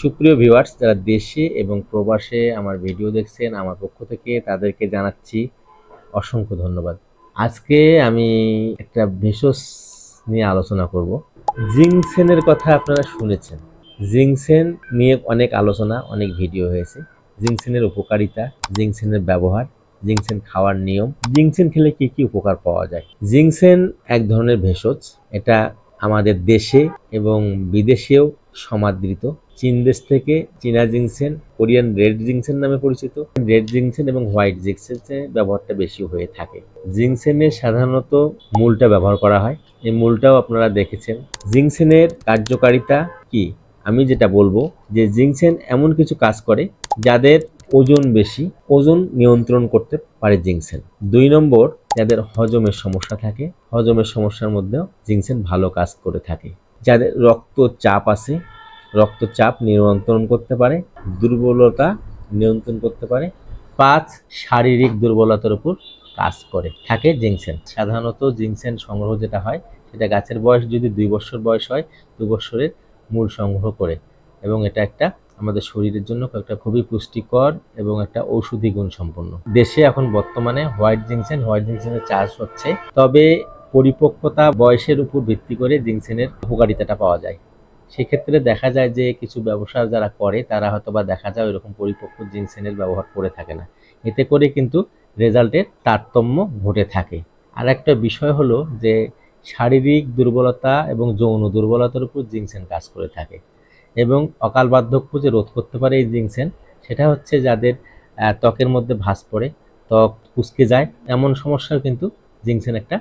সুপ্রিয় ভিউয়ার্স যারা দেশে এবং প্রবাসে আমার ভিডিও দেখছেন, আমার পক্ষ থেকে তাদেরকে জানাচ্ছি অসংখ্য ধন্যবাদ। আজকে আমি একটা ভেষজ নিয়ে আলোচনা করব। জিংসেনের কথা আপনারা শুনেছেন। জিংসেন নিয়ে অনেক আলোচনা, অনেক ভিডিও হয়েছে। জিংসেনের উপকারিতা, জিংসেনের ব্যবহার, জিংসেন খাওয়ার নিয়ম, জিংসেন খেলে কি কি উপকার পাওয়া যায়? জিংসেন এক ধরনের ভেষজ। এটা আমাদের দেশে এবং বিদেশেও সমাদৃত চীন দেশ থেকে চীনা জিংসেন কোরিয়ান রেড জিংসেন নামে পরিচিত। রেড জিংসেন এবং হোয়াইট জিংসেনের ব্যবহারটা বেশি হয়ে থাকে। জিংসেনের সাধারণত মূলটা ব্যবহার করা হয়। এই মূলটাও আপনারা দেখেছেন। জিংসেনের কার্যকারিতা কি? আমি যেটা বলব যে জিংসেন এমন কিছু কাজ করে যাদের ওজন বেশি, ওজন নিয়ন্ত্রণ করতে পারে জিংসেন দুই নম্বর, যাদের হজমের সমস্যা থাকে। হজমের সমস্যার মধ্যেও জিংসেন ভালো কাজ করে থাকে। যাদের রক্তচাপ আছে, রক্তচাপ নিয়ন্ত্রণ করতে পারে, দুর্বলতা নিয়ন্ত্রণ করতে পারে, পাঁচ, শারীরিক দুর্বলতার উপর কাজ করে। থাকে জিংসেন। সাধারণত জিংসেন সংগ্রহ যেটা হয়, সেটা গাছের বয়স যদি দুই বছর বয়স হয়, দু বছরের মূল সংগ্রহ করে। এবং এটা একটা আমাদের শরীরের জন্য একটা খুবই পুষ্টিকর এবং একটা ঔষধি গুণ সম্পন্ন। দেশে এখন বর্তমানে হোয়াইট জিংসেন, হোয়াইট জিংসেনের চাষ হচ্ছে। তবে পরিপক্কতা বয়সের উপর ভিত্তি করে জিংসেনের উপকারিতাটা পাওয়া যায়। সেক্ষেত্রে দেখা যায় যে কিছু ব্যবসা যারা করে, তারা হয়তো বা দেখা যায় ওইরকম পরিপক্ক জিংসেনের ব্যবহার করে থাকে না। এতে করে কিন্তু রেজাল্টের তারতম্য ঘটে থাকে। আর একটা বিষয় হলো যে শারীরিক দুর্বলতা এবং যৌন দুর্বলতার উপর জিংসেন কাজ করে থাকে এবং অকাল বার্ধক্য যে রোধ করতে পারে এই জিংসেন সেটা হচ্ছে যাদের ত্বকের মধ্যে ভাঁজ পড়ে, ত্বক কুচকে যায়, এমন সমস্যাও কিন্তু জিংসেন একটা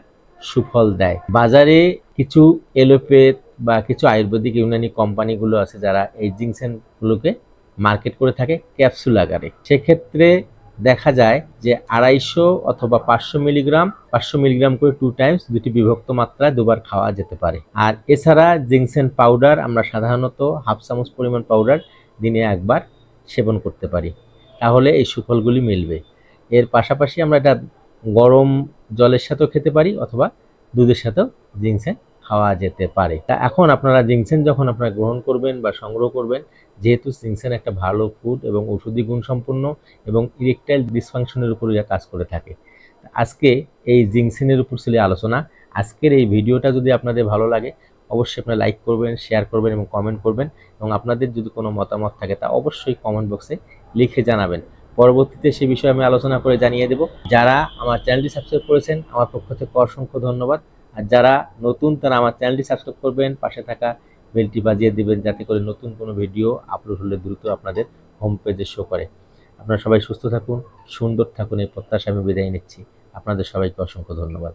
সুফল দেয়। বাজারে কিছু এলোপেথ বা কিছু আয়ুর্বেদিক ইউনানি কোম্পানিগুলো আছে যারা এই জিংসেনগুলোকে মার্কেট করে থাকে ক্যাপসুল আকারে। সেক্ষেত্রে দেখা যায় যে আড়াইশো অথবা পাঁচশো মিলিগ্রাম পাঁচশো মিলিগ্রাম করে টু টাইমস দুটি বিভক্ত মাত্রায় দুবার খাওয়া যেতে পারে। আর এছাড়া জিংসেন পাউডার আমরা সাধারণত হাফ চামচ পরিমাণ পাউডার দিনে একবার সেবন করতে পারি। তাহলে এই সুফলগুলি মিলবে। এর পাশাপাশি আমরা এটা গরম জলের সাথেও খেতে পারি অথবা দুধের সাথেও জিংসেন খাওয়া যেতে পারে। তা এখন আপনারা জিংসেন যখন আপনারা গ্রহণ করবেন বা সংগ্রহ করবেন, যেহেতু জিংসেন একটা ভালো ফুড এবং ঔষধি গুণ সম্পন্ন এবং ইরেকটাইল ডিসফাংশনের উপর যা কাজ করে থাকে। আজকে এই জিংসেনের উপর ছিল আলোচনা। আজকের এই ভিডিওটা যদি আপনাদের ভালো লাগে, অবশ্যই আপনারা লাইক করবেন, শেয়ার করবেন এবং কমেন্ট করবেন। এবং আপনাদের যদি কোনো মতামত থাকে, তা অবশ্যই কমেন্ট বক্সে লিখে জানাবেন। পরবর্তীতে সে বিষয়ে আমি আলোচনা করে জানিয়ে দেব। যারা আমার চ্যানেলটি সাবস্ক্রাইব করেছেন, আমার পক্ষ থেকে অসংখ্য ধন্যবাদ। আর যারা নতুন, তারা আমার চ্যানেলটি সাবস্ক্রাইব করবেন, পাশে থাকা বেলটি বাজিয়ে দেবেন যাতে করে নতুন কোনো ভিডিও আপলোড হলে দ্রুত আপনাদের হোম পেজে শো করে। আপনারা সবাই সুস্থ থাকুন, সুন্দর থাকুন, এই প্রত্যাশা আমি বিদায় নিচ্ছি। আপনাদের সবাইকে অসংখ্য ধন্যবাদ।